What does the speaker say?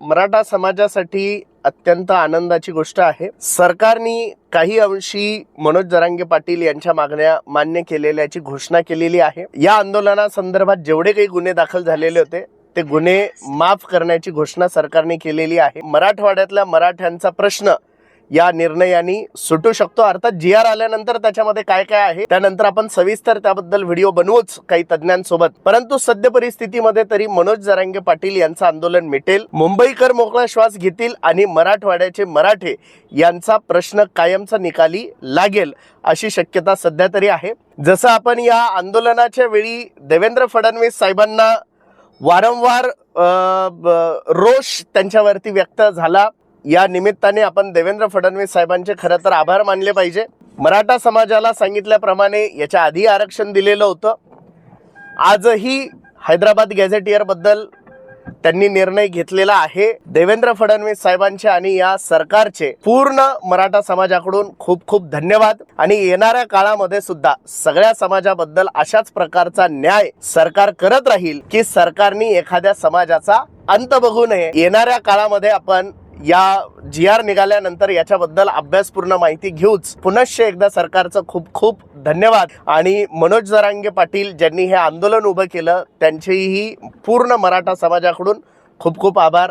मराठा समाजासाठी अत्यंत आनंदाची गोष्ट आहे. सरकारने काही अंशी मनोज जरांगे पाटील यांच्या मागण्या मान्य केलेल्याची घोषणा केलेली आहे. या आंदोलनासंदर्भात जेवढे काही गुन्हे दाखल झालेले होते ते गुन्हे माफ करण्याची घोषणा सरकारने केलेली आहे. मराठवाड्यातल्या मराठ्यांचा प्रश्न या निर्णयाने सुटू शकतो. अर्थात जी आर आल्यानंतर त्याच्यामध्ये काय काय आहे? त्यानंतर आपण सविस्तर त्याबद्दल व्हिडिओ बनवूच काही तज्ज्ञांसोबत. परंतु सद्य परिस्थितीमध्ये तरी मनोज जरांगे पाटील यांचं आंदोलन मिटेल. मुंबईकर मोकळा श्वास घेतील आणि मराठवाड्याचे मराठे यांचा प्रश्न कायमचा निकाली लागेल अशी शक्यता सध्या तरी आहे. जसं आपण या आंदोलनाच्या वेळी देवेंद्र फडणवीस साहेबांना वारंवार रोष त्यांच्यावरती व्यक्त झाला. या निमित्ताने आपण देवेंद्र फडणवीस साहेबांचे खरं तर आभार मानले पाहिजे. मराठा समाजाला सांगितल्याप्रमाणे याच्या आधी आरक्षण दिलेलं होतं. आजही हैदराबाद गॅझेटियरबद्दल त्यांनी निर्णय घेतलेला आहे. देवेंद्र फडणवीस साहेबांचे आणि या सरकारचे पूर्ण मराठा समाजाकडून खूप खूप धन्यवाद. आणि येणाऱ्या काळामध्ये सुद्धा सगळ्या समाजाबद्दल अशाच प्रकारचा न्याय सरकार करत राहील की सरकारने एखाद्या समाजाचा अंत बघू नये. येणाऱ्या काळामध्ये आपण या जी आर निघाल्यानंतर याच्याबद्दल अभ्यासपूर्ण माहिती घेऊच पुनश्च एकदा सरकारचं खूप खूप धन्यवाद. आणि मनोज जरांगे पाटील ज्यांनी हे आंदोलन उभं केलं त्यांचेही पूर्ण मराठा समाजाकडून खूप खूप आभार.